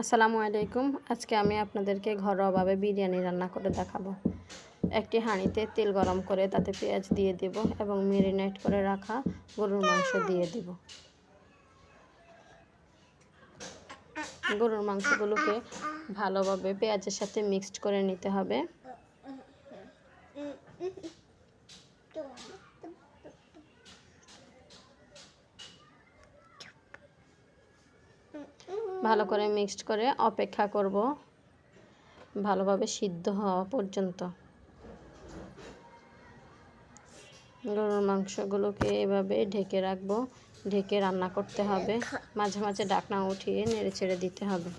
আসসালামু আলাইকুম। আজকে আমি আপনাদেরকে ঘরোয়াভাবে বিরিয়ানি রান্না করে দেখাবো। একটি হাঁড়িতে তেল গরম করে তাতে পেঁয়াজ দিয়ে দেব এবং মেরিনেট করে রাখা গরুর মাংস দিয়ে দেব। গরুর মাংসগুলোকে ভালোভাবে পেঁয়াজের সাথে মিক্সড করে নিতে হবে। ভালো করে মিক্সড করে অপেক্ষা করব ভালোভাবে সিদ্ধ হওয়া পর্যন্ত। গরুর মাংসগুলোকে এভাবে ঢেকে রাখব, ঢেকে রান্না করতে হবে। মাঝে মাঝে ডাকনা উঠিয়ে নেড়ে ছেড়ে দিতে হবে।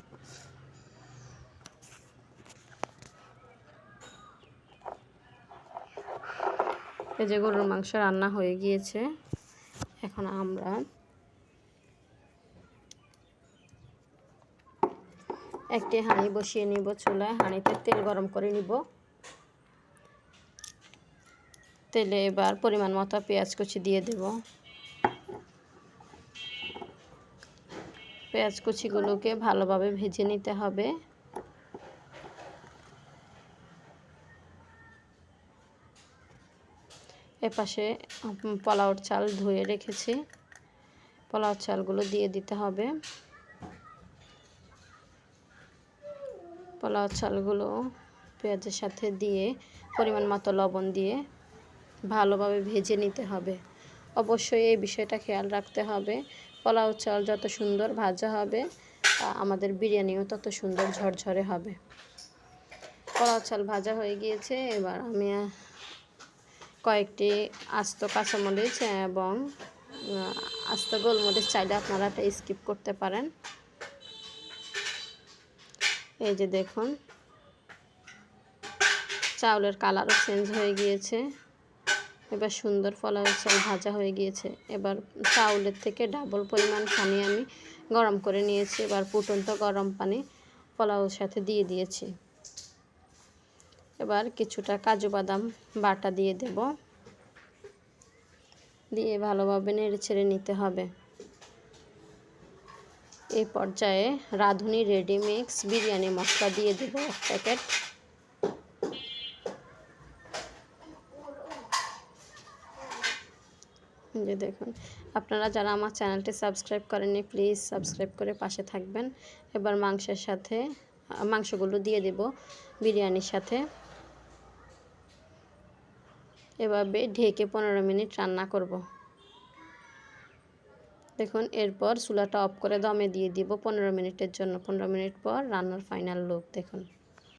এই যে গরুর মাংস রান্না হয়ে গিয়েছে, এখন আমরা একটি হাঁড়ি বসিয়ে নিব চুলায়। হাঁড়িতে তেল গরম করে নিব। তেলে এবার পরিমাণ মতো পেঁয়াজ কুচি দিয়ে দেব। পেঁয়াজ কুচিগুলোকে ভালোভাবে ভেজে নিতে হবে। এপাশে পোলাওর চাল ধুয়ে রেখেছি। পোলাও চালগুলো দিয়ে দিতে হবে। পোলাও চালগুলো পেঁয়াজের সাথে দিয়ে, পরিমাণ মতো লবণ দিয়ে ভালোভাবে ভেজে নিতে হবে। অবশ্যই এই বিষয়টা খেয়াল রাখতে হবে। পোলাও চাল যত সুন্দর ভাজা হবে আমাদের বিরিয়ানিও তত সুন্দর ঝরঝরে হবে। পোলাও চাল ভাজা হয়ে গিয়েছে, এবার আমি কয়েকটি আস্ত কাঁচামরিচ এবং আস্ত গোলমরিচ চাইলে আপনারা এটা স্কিপ করতে পারেন। এই যে দেখুন, চাউলের কালারও চেঞ্জ হয়ে গিয়েছে। এবার সুন্দর ফলাও চাল ভাজা হয়ে গিয়েছে। এবার চাউলের থেকে ডাবল পরিমাণ পানি আমি গরম করে নিয়েছি। এবার ফুটন্ত গরম পানি পোলাওর সাথে দিয়ে দিয়েছি। এবার কিছুটা কাজু বাদাম বাটা দিয়ে দেব। দিয়ে ভালোভাবে নেড়ে ছেড়ে নিতে হবে। এই পর্যায়ে রাঁধুনি রেডি মিক্স বিরিয়ানি মশলা দিয়ে দেব এক প্যাকেট। যে দেখুন, আপনারা যারা আমার চ্যানেলটি সাবস্ক্রাইব করেননি, প্লিজ সাবস্ক্রাইব করে পাশে থাকবেন। এবার মাংসের সাথে, মাংসগুলো দিয়ে দেব বিরিয়ানির সাথে। এভাবে ঢেকে পনেরো মিনিট রান্না করব। দেখুন, এরপর চুলাটা অফ করে দমে দিয়ে দিব পনেরো মিনিটের জন্য। পনেরো মিনিট পর রান্নার ফাইনাল লুক দেখুন।